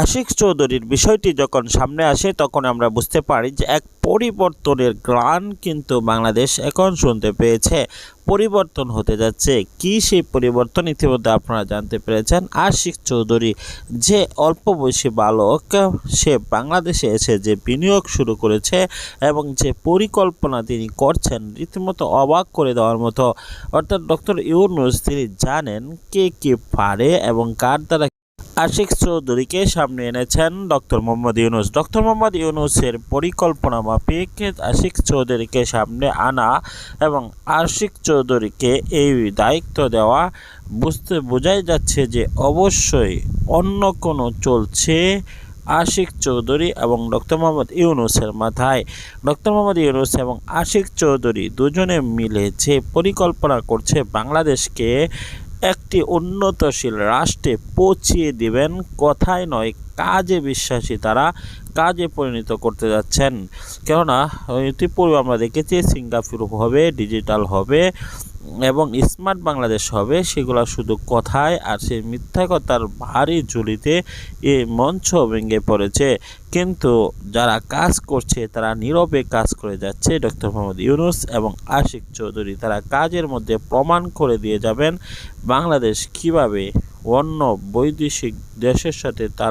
আশিক চৌধুরীর বিষয়টি যখন সামনে আসে, তখন আমরা বুঝতে পারি যে এক পরিবর্তনের গ্রান কিন্তু বাংলাদেশ এখন শুনতে পেয়েছে। পরিবর্তন হতে যাচ্ছে। কি সেই পরিবর্তন? ইতিমধ্যে আপনারা জানতে পেরেছেন, আশিক চৌধুরী যে অল্প বয়সী বালক, সে বাংলাদেশে এসে যে বিনিয়োগ শুরু করেছে এবং যে পরিকল্পনা তিনি করছেন, রীতিমতো অবাক করে দেওয়ার মতো। অর্থাৎ ডক্টর ইউনুস তিনি জানেন কে কে পারে এবং কার দ্বারা আশিক চৌধুরীকে সামনে এনেছেন ডক্টর মোহাম্মদ ইউনুস। ডক্টর মোহাম্মদ ইউনুসের পরিকল্পনা মাফিক আশিক চৌধুরীকে সামনে আনা এবং আশিক চৌধুরীকে এই দায়িত্ব দেওয়া বুঝতে বোঝাই যাচ্ছে যে অবশ্যই অন্য কোনো চলছে আশিক চৌধুরী এবং ডক্টর মোহাম্মদ ইউনুসের মাথায়। ডক্টর মোহাম্মদ ইউনুস এবং আশিক চৌধুরী দুজনে মিলে যে পরিকল্পনা করছে বাংলাদেশকে একটি উন্নতশীল রাষ্ট্রে পৌঁছিয়ে দিবেন কথায় নয় কাজে বিশ্বাসী তারা কাজে পরিণত করতে যাচ্ছেন। কেননা, ইতিপূর্বে আমরা দেখেছি সিঙ্গাপুর হবে, ডিজিটাল হবে এবং স্মার্ট বাংলাদেশ হবে, সেগুলো শুধু কথায় আর সেই মিথ্যা কথার ভারী ঝুলিতে এ মঞ্চ ভেঙে পড়েছে। কিন্তু যারা কাজ করছে, তারা নীরবে কাজ করে যাচ্ছে। ডক্টর মোহাম্মদ ইউনুস এবং আশিক চৌধুরী, তারা কাজের মধ্যে প্রমাণ করে দিয়ে যাবেন বাংলাদেশ কীভাবে অন্য বৈদেশিক দেশের সাথে তার